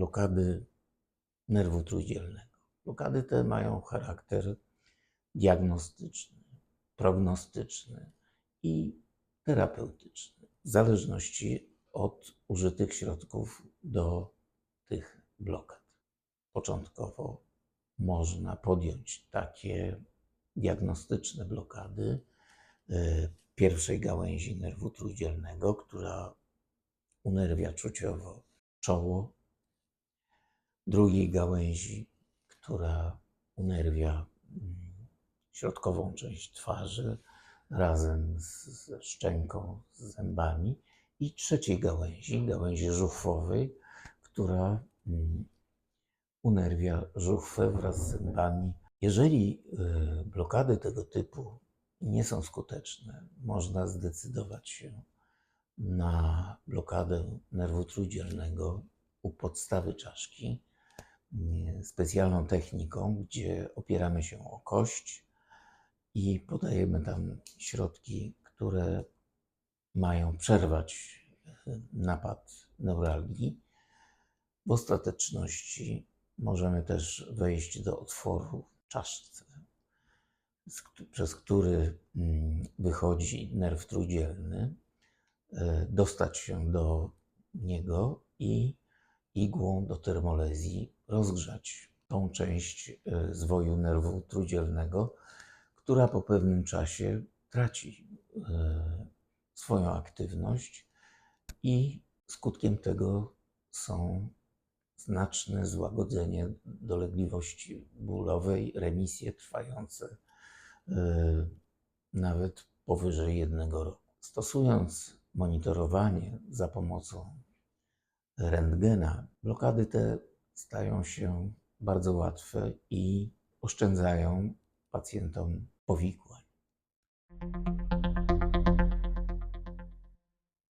blokady nerwu trójdzielnego. Blokady te mają charakter diagnostyczny, prognostyczny i terapeutyczny, w zależności od użytych środków do tych blokad. Początkowo można podjąć takie diagnostyczne blokady y, pierwszej gałęzi nerwu trójdzielnego, która unerwia czuciowo czoło, drugiej gałęzi, która unerwia mm, środkową część twarzy razem z, szczęką, z zębami i trzeciej gałęzi, gałęzi żuchwowej, która mm, unerwia żuchwę wraz z zębami. Jeżeli y, blokady tego typu nie są skuteczne, można zdecydować się na blokadę nerwu trójdzielnego u podstawy czaszki specjalną techniką, gdzie opieramy się o kość i podajemy tam środki, które mają przerwać y, napad neuralgii. W ostateczności możemy też wejść do otworu w czaszce, przez który mm, wychodzi nerw trójdzielny, e, dostać się do niego i igłą do termolezji rozgrzać tą część e, zwoju nerwu trójdzielnego, która po pewnym czasie traci e, swoją aktywność i skutkiem tego są znaczne złagodzenie dolegliwości bólowej, remisje trwające e, nawet powyżej jednego roku. Stosując monitorowanie za pomocą rentgena, blokady te stają się bardzo łatwe i oszczędzają pacjentom powikłań.